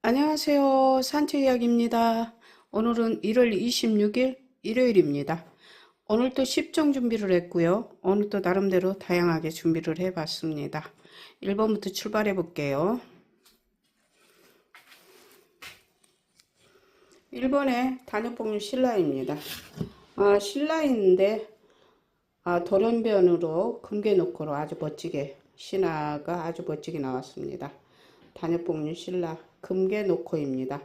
안녕하세요. 산책 이야기입니다. 오늘은 1월 26일 일요일입니다. 오늘도 10종 준비를 했고요. 오늘도 나름대로 다양하게 준비를 해봤습니다. 1번부터 출발해 볼게요. 1번에 단역봉류 신라입니다. 아, 신라인데 아, 돌연변으로 금괴놓고로 아주 멋지게 신화가 아주 멋지게 나왔습니다. 단엽봉류 신라 금괴놓고입니다.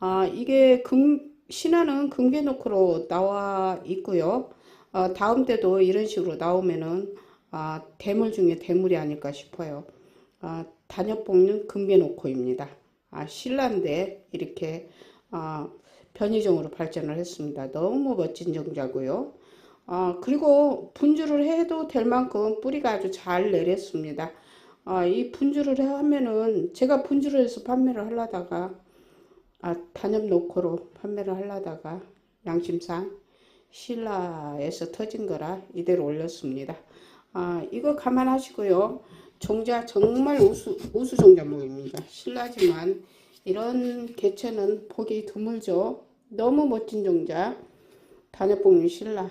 아, 이게 금, 신화는 금괴놓고로 나와 있고요. 아, 다음 때도 이런 식으로 나오면은 아, 대물 중에 대물이 아닐까 싶어요. 아, 단엽봉류 금괴놓고입니다. 아, 신라인데 이렇게 아, 변이종으로 발전을 했습니다. 너무 멋진 정자고요. 아, 그리고 분주를 해도 될 만큼 뿌리가 아주 잘 내렸습니다. 아, 이 분주를 해- 하면은 제가 분주를 해서 판매를 하려다가 아, 단엽 노코로 판매를 하려다가 양심상 신라에서 터진 거라 이대로 올렸습니다. 아, 이거 감안하시고요. 종자 정말 우수, 우수 종자목입니다. 신라지만 이런 개체는 보기 드물죠. 너무 멋진 종자. 단엽봉류 신라.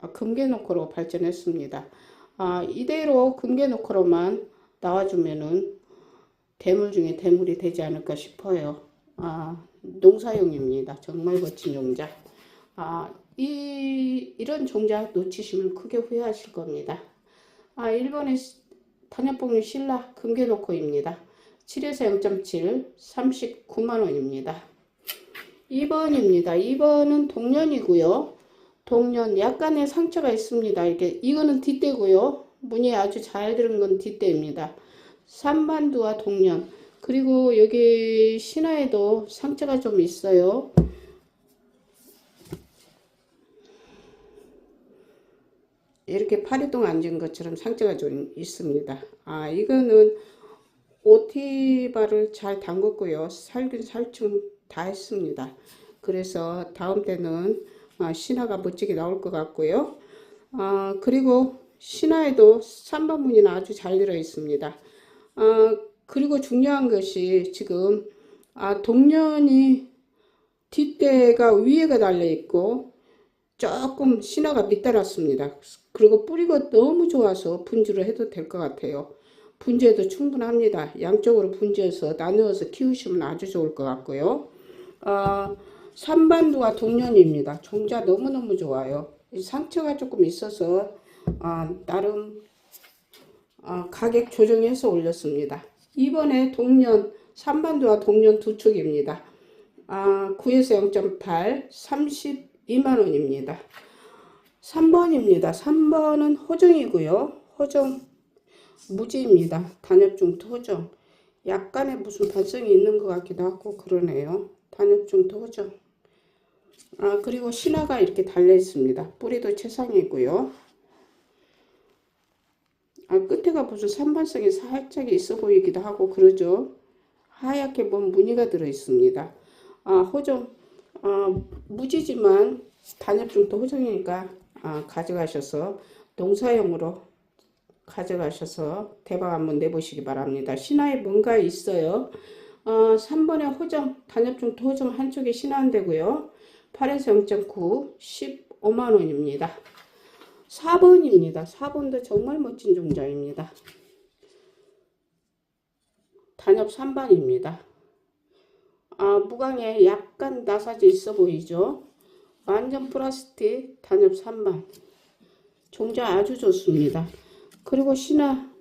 아, 금괴노코로 발전했습니다. 아, 이대로 금괴노코로만 나와주면은 대물 중에 대물이 되지 않을까 싶어요. 아, 농사용입니다. 정말 멋진 종자. 아, 이, 이런 종자 놓치시면 크게 후회하실 겁니다. 아, 1번에 단엽봉류 신라 금괴노코입니다. 7에서 0.7, 39만원입니다. 2번입니다. 2번은 동년이고요. 동년 약간의 상처가 있습니다. 이게 이거는 뒷대고요. 무늬 아주 잘 들은 건 뒷대입니다. 삼반두와 동년 그리고 여기 신화에도 상처가 좀 있어요. 이렇게 파리동 앉은 것처럼 상처가 좀 있습니다. 아 이거는 오티바를 잘 담궜고요. 살균 살충 다 했습니다. 그래서 다음 때는 아, 신화가 멋지게 나올 것 같고요. 아, 그리고 신화에도 3번 무늬는 아주 잘 들어 있습니다. 아, 그리고 중요한 것이 지금 아, 동년이 뒷대가 위에가 달려 있고 조금 신화가 밑달았습니다. 그리고 뿌리가 너무 좋아서 분주를 해도 될 것 같아요. 분주해도 충분합니다. 양쪽으로 분주해서 나누어서 키우시면 아주 좋을 것 같고요. 어, 삼반두와 동년입니다. 종자 너무너무 좋아요. 이 상처가 조금 있어서 어, 나름 어, 가격 조정해서 올렸습니다. 이번에 동년, 삼반두와 동년 두 축입니다. 아, 9에서 0.8, 32만원입니다. 3번입니다. 3번은 호정이고요. 호정 무지입니다. 단엽중토 호정. 약간의 무슨 발성이 있는 것 같기도 하고 그러네요. 단엽중토 호정. 아, 그리고 신화가 이렇게 달려 있습니다. 뿌리도 최상이고요. 아, 끝에가 무슨 산발성이 살짝 있어 보이기도 하고 그러죠. 하얗게 뭔 무늬가 들어 있습니다. 아, 호정, 아, 무지지만 단엽중토 호정이니까 아, 가져가셔서 농사용으로 가져가셔서 대박 한번 내보시기 바랍니다. 신화에 뭔가 있어요. 어, 3번에 호정, 단엽중토 호정 한쪽에 신화인데고요. 8에서 0.9, 15만원입니다. 4번입니다. 4번도 정말 멋진 종자입니다. 단엽 3반입니다. 아, 무광에 약간 나사지 있어 보이죠? 완전 플라스틱 단엽 3반. 종자 아주 좋습니다. 그리고 신화.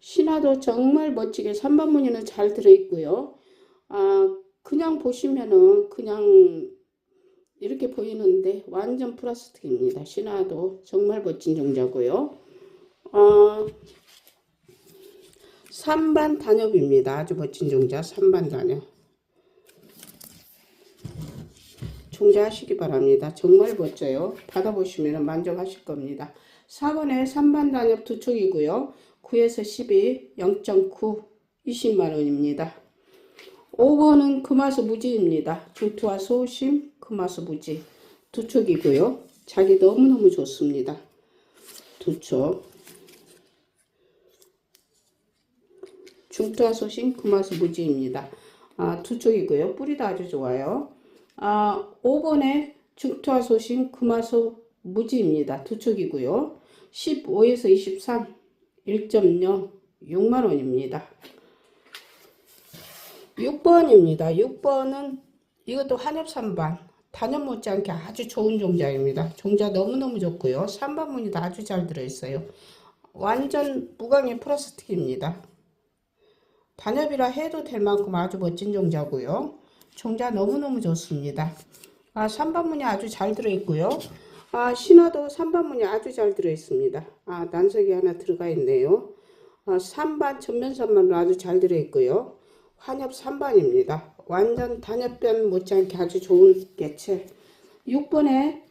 신화도 정말 멋지게 3반 무늬는 잘 들어있고요. 아, 그냥 보시면은 그냥 이렇게 보이는데 완전 플라스틱입니다. 신화도 정말 멋진 종자고요. 어, 3반 단엽입니다. 아주 멋진 종자 3반 단엽. 종자하시기 바랍니다. 정말 멋져요. 받아보시면 만족하실 겁니다. 4번에 3반 단엽 두 촉이고요. 9에서 12, 0.9, 20만원입니다. 5번은 금화수 무지입니다. 중투와 소심, 금화수 무지 두 촉이고요. 자기 너무너무 좋습니다. 두 촉. 중투와 소심, 금화수 무지입니다. 아, 두 쪽이고요. 뿌리도 아주 좋아요. 아, 5번에 중투화 소신 금화소 무지입니다. 두 쪽이고요. 15에서 23 1.0 6만 원입니다. 6번입니다. 6번은 이것도 한엽 3반 단엽 못지않게 아주 좋은 종자입니다. 종자 너무너무 좋고요. 3반 무늬도 아주 잘 들어있어요. 완전 무광의 플라스틱입니다. 단엽이라 해도 될 만큼 아주 멋진 종자고요. 종자 너무너무 좋습니다. 아, 3반 무늬 아주 잘 들어있고요. 아, 신화도 3반 무늬 아주 잘 들어있습니다. 아, 난석이 하나 들어가 있네요. 아, 3반 전면선만도 아주 잘 들어있고요. 환엽 3반입니다. 완전 단엽변 못지않게 아주 좋은 개체. 6번에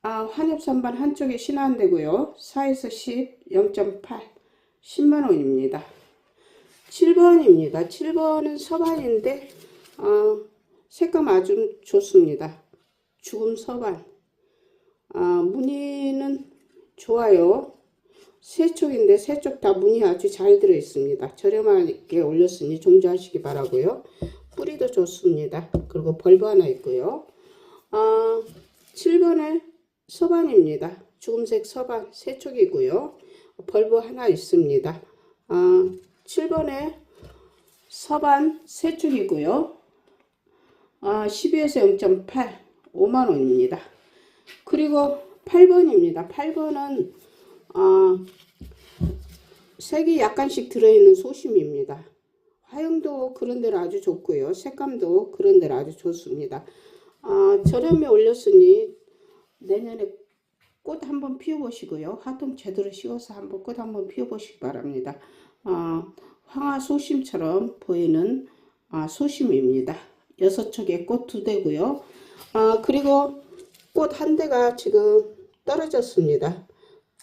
아, 환엽 3반 한쪽에 신한되고요. 4에서 10, 0.8, 10만 원입니다. 7번입니다. 7번은 서반인데 어, 색감 아주 좋습니다. 죽음 서반. 아, 무늬는 좋아요. 세 쪽인데 세쪽 다 무늬 아주 잘 들어 있습니다. 저렴하게 올렸으니 종주하시기 바라고요. 뿌리도 좋습니다. 그리고 벌브 하나 있고요. 아, 7번에 서반입니다. 죽음색 서반 세 쪽이고요. 벌브 하나 있습니다. 아, 7번에 서반 세 쪽이고요. 아, 12에서 0.8 5만 원입니다. 그리고 8번입니다. 8번은 아, 색이 약간씩 들어있는 소심입니다. 화형도 그런 데로 아주 좋고요. 색감도 그런 데로 아주 좋습니다. 아, 저렴에 올렸으니 내년에 꽃 한번 피워보시고요. 화통 제대로 씌워서 한번 꽃 한번 피워보시기 바랍니다. 아, 황화 소심처럼 보이는 아, 소심입니다. 여섯 척의 꽃두 대고요. 아, 그리고 꽃 한 대가 지금 떨어졌습니다.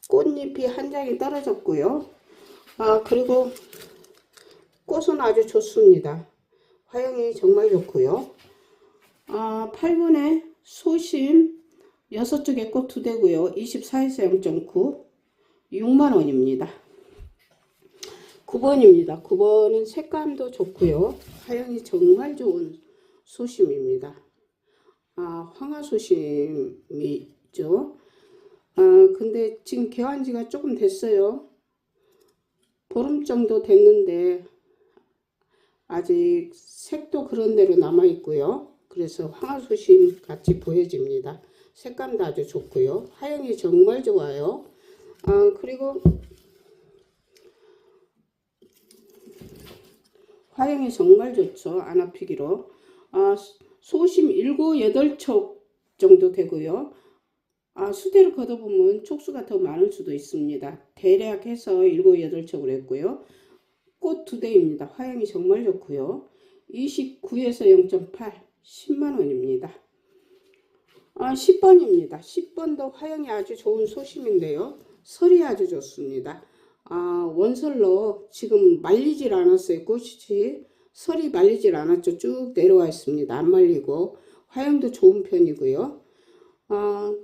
꽃잎이 한 장이 떨어졌고요. 아, 그리고 꽃은 아주 좋습니다. 화형이 정말 좋고요. 아, 8분에 소심 6쪽의 꽃두 대고요. 24에서 0.9 6만 원입니다. 9번입니다. 9번은 색감도 좋고요. 화형이 정말 좋은 소심입니다. 아, 황화 소심이죠. 아, 근데 지금 개환 지가 조금 됐어요. 보름 정도 됐는데 아직 색도 그런 대로 남아 있고요. 그래서 황화소심 같이 보여집니다. 색감도 아주 좋고요. 화형이 정말 좋아요. 아, 그리고 화형이 정말 좋죠. 안아피기로. 아, 소심 7, 8촉 정도 되고요. 아, 수대를 걷어보면 촉수가 더 많을 수도 있습니다. 대략 해서 7, 8촉을 했고요. 꽃 두 대입니다. 화형이 정말 좋고요. 29에서 0.8, 10만원입니다. 아, 10번입니다. 10번도 화형이 아주 좋은 소심인데요. 설이 아주 좋습니다. 아, 원설로 지금 말리질 않았어요. 꽃이 설이 말리질 않았죠. 쭉 내려와 있습니다. 안 말리고 화형도 좋은 편이고요. 아,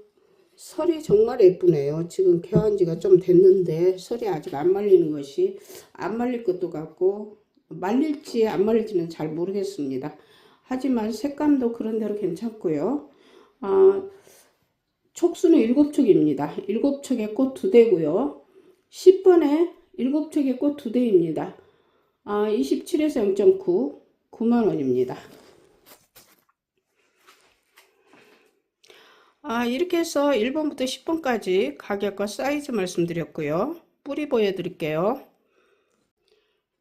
설이 정말 예쁘네요. 지금 개한 지가 좀 됐는데 설이 아직 안 말리는 것이 안 말릴 것도 같고 말릴지 안 말릴지는 잘 모르겠습니다. 하지만 색감도 그런 대로 괜찮고요. 아, 촉수는 7촉입니다. 7촉에 꽃두 대고요. 10번에 7촉에 꽃두 대입니다. 아, 27에서 0.9, 9만원입니다. 아, 이렇게 해서 1번부터 10번까지 가격과 사이즈 말씀드렸고요. 뿌리 보여드릴게요.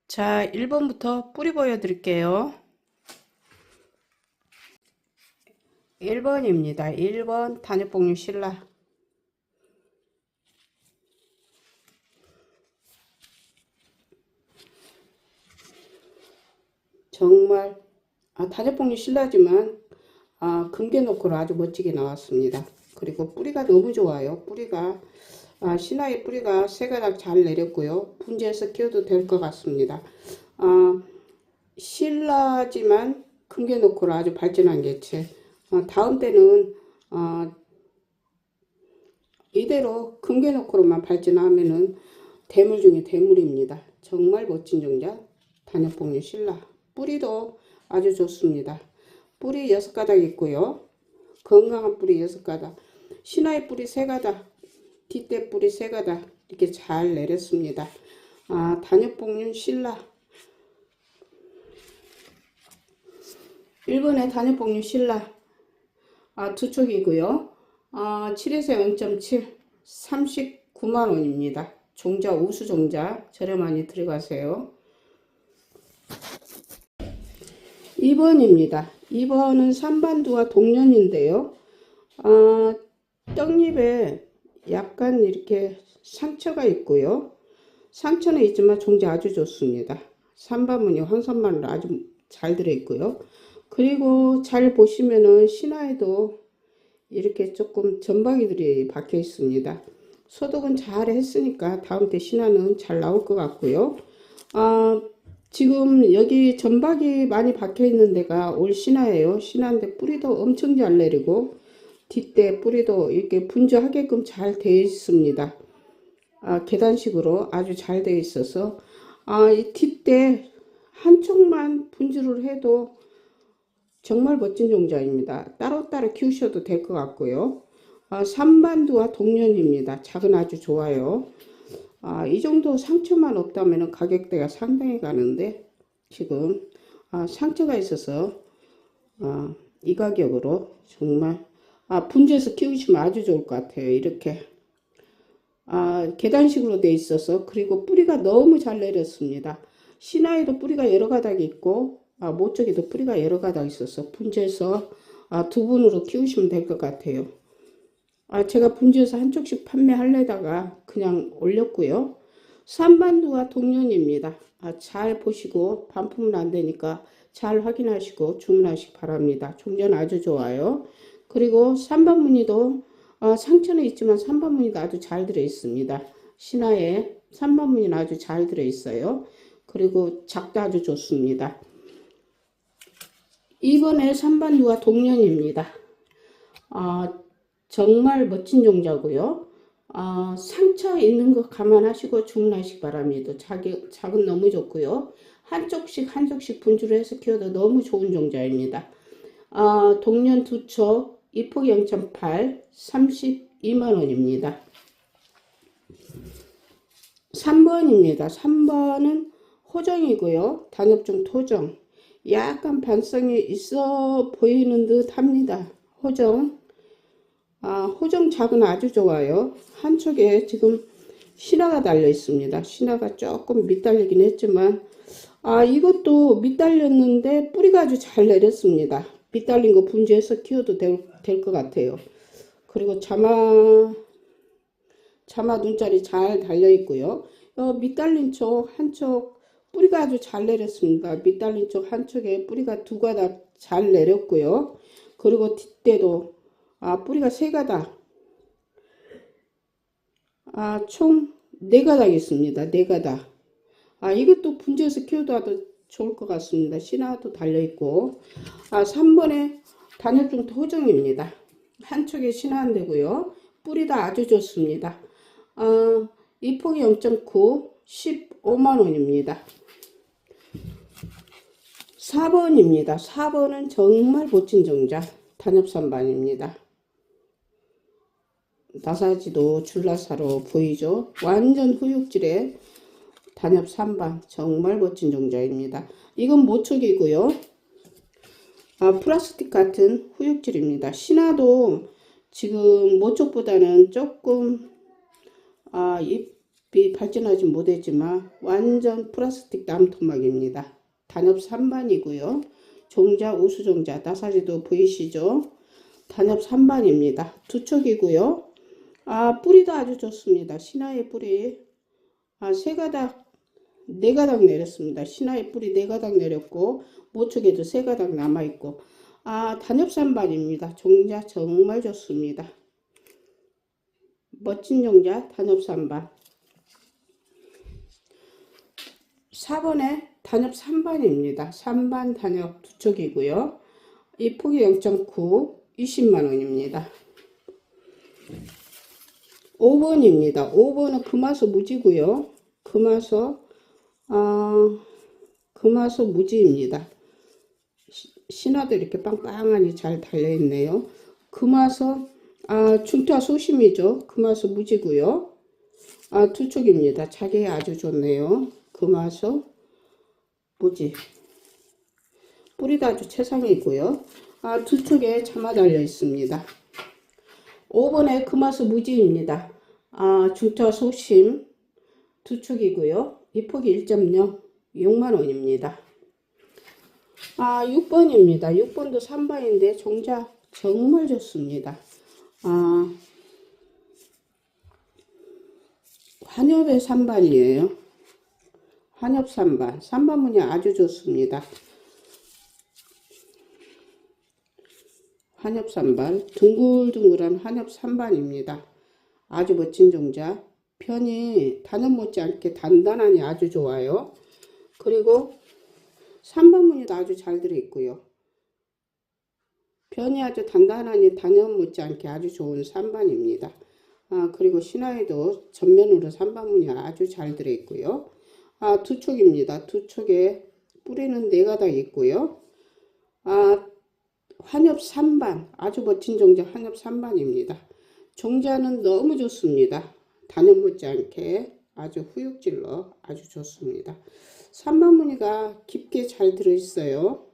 자, 1번부터 뿌리 보여드릴게요. 1번입니다. 1번 단엽봉류 신라. 정말 아, 단엽봉류 신라지만 아, 금괴노코로 아주 멋지게 나왔습니다. 그리고 뿌리가 너무 좋아요. 뿌리가 아, 신화의 뿌리가 세 가닥 잘 내렸고요. 분재해서 키워도 될 것 같습니다. 아, 신라지만 금괴노코로 아주 발전한 개체. 아, 다음 때는 아, 이대로 금괴노코로만 발전하면은 대물 중에 대물입니다. 정말 멋진 종자 단엽봉류 신라. 뿌리도 아주 좋습니다. 뿌리 6가닥 있고요. 건강한 뿌리 6가닥. 신화의 뿌리 3가닥. 뒷대 뿌리 3가닥. 이렇게 잘 내렸습니다. 아, 단엽복륜 신라. 1번에 단엽복륜 신라. 아, 두 촉이고요. 아, 7에서 0.7. 39만원입니다. 종자, 우수 종자. 저렴하니 들어가세요. 2번입니다. 2번은 삼반두와 동년인데요. 아, 떡잎에 약간 이렇게 상처가 있고요. 상처는 있지만 종자 아주 좋습니다. 삼반무늬 황선마늘 아주 잘 들어있고요. 그리고 잘 보시면은 신화에도 이렇게 조금 점박이들이 박혀 있습니다. 소독은 잘 했으니까 다음 때 신화는 잘 나올 것 같고요. 아, 지금 여기 점박이 많이 박혀 있는 데가 올 신화예요. 신화인데 뿌리도 엄청 잘 내리고 뒷대 뿌리도 이렇게 분주하게끔 잘 되어 있습니다. 아, 계단식으로 아주 잘 되어 있어서 아, 이 뒷대 한쪽만 분주를 해도 정말 멋진 종자입니다. 따로따로 키우셔도 될 것 같고요. 아, 삼반두와 동년입니다. 작은 아주 좋아요. 아, 이 정도 상처만 없다면 가격대가 상당히 가는데 지금 아, 상처가 있어서 아, 이 가격으로 정말 아, 분주해서 키우시면 아주 좋을 것 같아요. 이렇게 아, 계단식으로 돼 있어서 그리고 뿌리가 너무 잘 내렸습니다. 신화에도 뿌리가 여러 가닥 있고 아, 모쪽에도 뿌리가 여러 가닥 있어서 분주해서 아, 두 분으로 키우시면 될 것 같아요. 아, 제가 분주해서 한쪽씩 판매하려다가 그냥 올렸고요. 삼반두와 동년입니다. 아, 잘 보시고 반품은 안 되니까 잘 확인하시고 주문하시기 바랍니다. 종전 아주 좋아요. 그리고 삼반무늬도 어, 상처는 있지만 삼반무늬도 아주 잘 들어 있습니다. 신화에 삼반무늬는 아주 잘 들어 있어요. 그리고 작도 아주 좋습니다. 이번에 삼반두와 동년입니다. 아, 정말 멋진 종자고요. 아, 상처 있는 거 감안하시고 주문하시기 바랍니다. 자기, 작은 너무 좋고요. 한쪽씩 한쪽씩 분주를 해서 키워도 너무 좋은 종자입니다. 아, 동년 두촉 이폭 0.8 32만원입니다. 3번입니다. 3번은 호정이고요. 단엽중 토정. 약간 반성이 있어 보이는 듯 합니다. 호정. 아, 호정 작은 아주 좋아요. 한쪽에 지금 신화가 달려 있습니다. 신화가 조금 밑달리긴 했지만, 아, 이것도 밑달렸는데 뿌리가 아주 잘 내렸습니다. 밑달린 거 분주해서 키워도 될것 같아요. 그리고 자마, 자마 눈자리 잘 달려 있고요. 어, 밑달린 쪽 한쪽 뿌리가 아주 잘 내렸습니다. 밑달린 쪽 한쪽에 뿌리가 두 가닥 잘 내렸고요. 그리고 뒷대도 아, 뿌리가 세 가닥. 아, 총 네 가닥 있습니다. 네 가닥. 아, 이것도 분주해서 키워도 좋을 것 같습니다. 신화도 달려 있고. 아, 3번에 단엽중 토정입니다. 한쪽에 신화안 되고요. 뿌리다 아주 좋습니다. 아, 이 폭이 0.9, 15만원입니다. 4번입니다. 4번은 정말 멋진 정자. 단엽산반입니다. 나사지도 줄라사로 보이죠? 완전 후육질의 단엽 3반 정말 멋진 종자입니다. 이건 모촉이고요. 아, 플라스틱 같은 후육질입니다. 신화도 지금 모촉보다는 조금 아, 잎이 발전하지 못했지만 완전 플라스틱 남토막입니다. 단엽 3반이고요. 종자 우수종자 나사지도 보이시죠? 단엽 3반입니다. 두 촉이고요. 아, 뿌리도 아주 좋습니다. 신화의 뿌리. 아, 세 가닥, 네 가닥 내렸습니다. 신화의 뿌리 네 가닥 내렸고, 모촉에도 세 가닥 남아 있고, 아, 단엽산반입니다. 종자 정말 좋습니다. 멋진 종자, 단엽산반. 4번에 단엽 3반입니다. 3반 단엽 두 촉이고요. 이 폭이 0.9, 20만원입니다. 5번입니다. 5번은 금화소 무지고요. 금화소 아, 금화소 무지입니다. 시- 신화도 이렇게 빵빵하니 잘 달려있네요. 금화서, 아, 중타 소심이죠. 금화서 무지고요. 아, 두 쪽입니다. 자기 아주 좋네요. 금화서, 무지. 뿌리도 아주 최상이고요. 아, 두 쪽에 자마 달려 있습니다. 5번에 금화서 무지입니다. 아, 중타 소심 두 축이고요. 이 폭이 1.0, 6만 원입니다. 아, 6번입니다. 6번도 3번인데 종자 정말 좋습니다. 아, 환엽의 3반이에요. 환엽 3반. 3반 문이 아주 좋습니다. 환엽 3반. 둥글둥글한 환엽 3반입니다. 아주 멋진 종자. 편이 단연 못지않게 단단하니 아주 좋아요. 그리고 3번 무늬도 아주 잘 들어있고요. 편이 아주 단단하니 단연 못지않게 아주 좋은 3반입니다. 아, 그리고 신화에도 전면으로 3반 무늬 아주 잘 들어있고요. 아, 두 촉입니다. 두 촉에 뿌리는 네 가닥 있고요. 아, 환엽 3반, 아주 멋진 종자 환엽 3반입니다. 종자는 너무 좋습니다. 단연 못지않게 아주 후육질러 아주 좋습니다. 3번 무늬가 깊게 잘 들어있어요.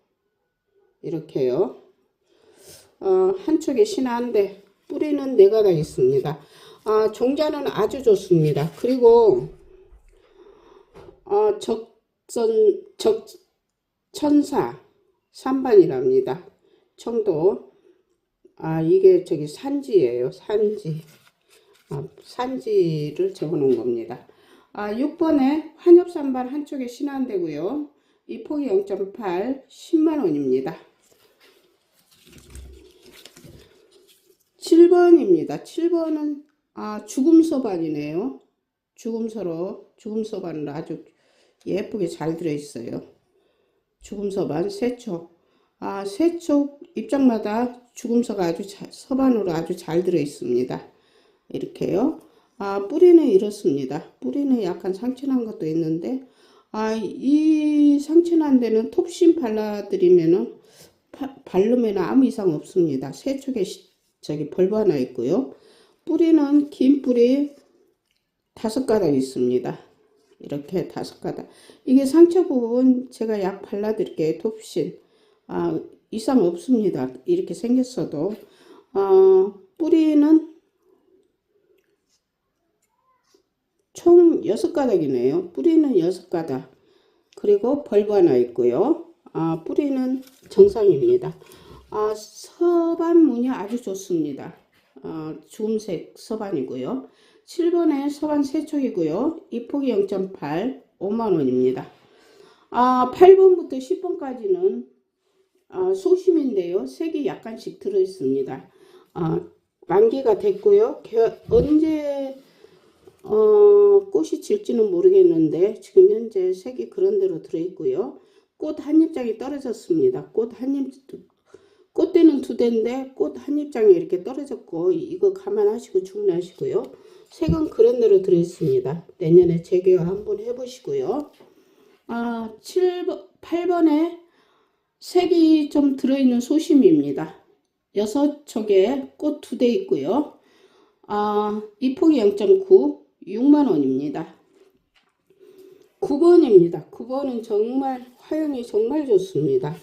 이렇게요. 어, 한쪽에 신화인데 뿌리는 네 가닥 있습니다. 아, 종자는 아주 좋습니다. 그리고 어, 적선 적 천사 3반이랍니다. 청도 아 이게 저기 산지예요. 산지. 아, 산지를 적어 놓은 겁니다. 아, 6번에 환엽산반 한쪽에 신한되고요. 이 폭이 0.8, 10만 원입니다. 7번입니다. 7번은 아, 죽음서반이네요. 죽음서로 죽음서반으로 아주 예쁘게 잘 들어 있어요. 죽음서반 세촉. 아, 세촉 입장마다 죽음서가 아주 잘, 서반으로 아주 잘 들어 있습니다. 이렇게요. 아, 뿌리는 이렇습니다. 뿌리는 약간 상처난 것도 있는데, 아, 이 상처난 데는 톱신 발라드리면은, 파, 바르면 아무 이상 없습니다. 세 쪽에 시- 저기 벌브 하나 있고요. 뿌리는 긴 뿌리 다섯 가닥 있습니다. 이렇게 다섯 가닥. 이게 상처 부분 제가 약 발라드릴게요. 톱신. 아, 이상 없습니다. 이렇게 생겼어도. 어, 뿌리는 총 6가닥이네요. 뿌리는 6가닥. 그리고 벌브 하나 있고요. 아, 뿌리는 정상입니다. 아, 서반 무늬 아주 좋습니다. 아, 주음색 서반이고요. 7번에 서반 세촉이고요. 이 폭이 0.8, 5만원입니다. 아, 8번부터 10번까지는 아, 소심인데요. 색이 약간씩 들어있습니다. 아, 만기가 됐고요. 겨- 언제 어, 꽃이 질지는 모르겠는데 지금 현재 색이 그런 대로 들어있고요. 꽃 한 입장이 떨어졌습니다. 꽃 한 입, 꽃대는 두 대인데 꽃 한 입장이 이렇게 떨어졌고 이거 감안하시고 주문하시고요. 색은 그런 대로 들어있습니다. 내년에 재개화 한번 해보시고요. 아, 7번, 8번에 색이 좀 들어있는 소심입니다. 여섯 촉에 꽃두대 있고요. 아, 이 폭이 0.9, 6만 원입니다. 9번입니다. 9번은 정말 화형이 정말 좋습니다.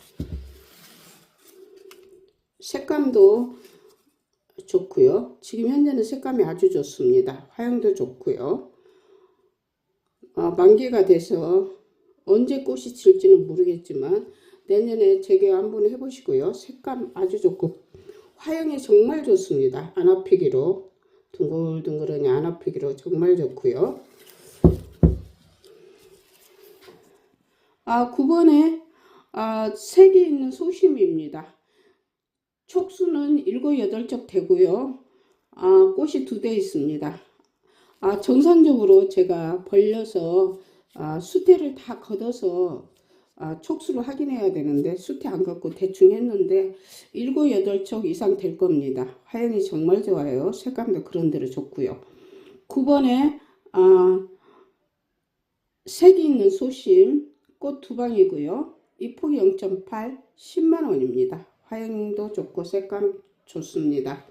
색감도 좋고요. 지금 현재는 색감이 아주 좋습니다. 화형도 좋고요. 아, 만개가 돼서 언제 꽃이 질지는 모르겠지만 내년에 재개화 한번 해보시고요. 색감 아주 좋고 화형이 정말 좋습니다. 안 아피기로 둥글둥글하니 안 아피기로 정말 좋고요. 아, 9번에 아, 색이 있는 소심입니다. 촉수는 7, 8쪽 되고요. 아, 꽃이 두 대 있습니다. 아, 정상적으로 제가 벌려서 아, 수태를 다 걷어서 아, 촉수를 확인해야 되는데 수태 안 걷고 대충 했는데 7, 8촉 이상 될 겁니다. 화형이 정말 좋아요. 색감도 그런 대로 좋고요. 9번에 아, 색이 있는 소심 꽃 두 방이고요. 이 폭이 0.8 10만원입니다. 화형도 좋고 색감 좋습니다.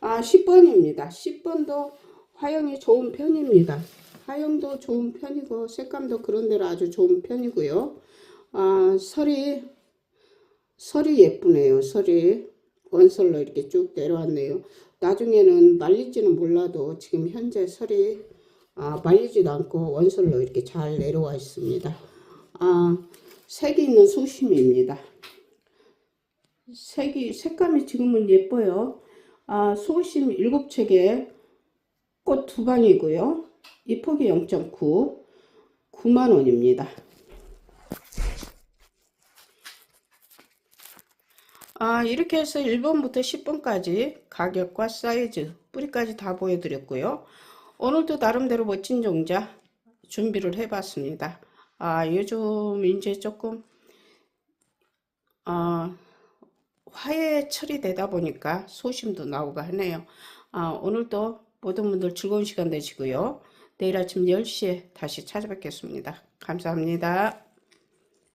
아 10번입니다. 10번도 화형이 좋은 편입니다. 화형도 좋은 편이고 색감도 그런대로 아주 좋은 편이고요. 아 설이 설이 예쁘네요. 설이 원설로 이렇게 쭉 내려왔네요. 나중에는 말릴지는 몰라도 지금 현재 설이 아, 말리지도 않고 원설로 이렇게 잘 내려와 있습니다. 아, 색이 있는 소심입니다. 색이 색감이 지금은 예뻐요. 아, 소심 7책에 꽃 두 방이고요. 이 폭이 0.9 9만 원입니다. 아, 이렇게 해서 1번부터 10번까지 가격과 사이즈, 뿌리까지 다 보여드렸고요. 오늘도 나름대로 멋진 종자 준비를 해봤습니다. 아, 요즘 이제 조금, 아, 화해 처리되다 보니까 소심도 나오고 하네요. 아, 오늘도 모든 분들 즐거운 시간 되시고요. 내일 아침 10시에 다시 찾아뵙겠습니다. 감사합니다.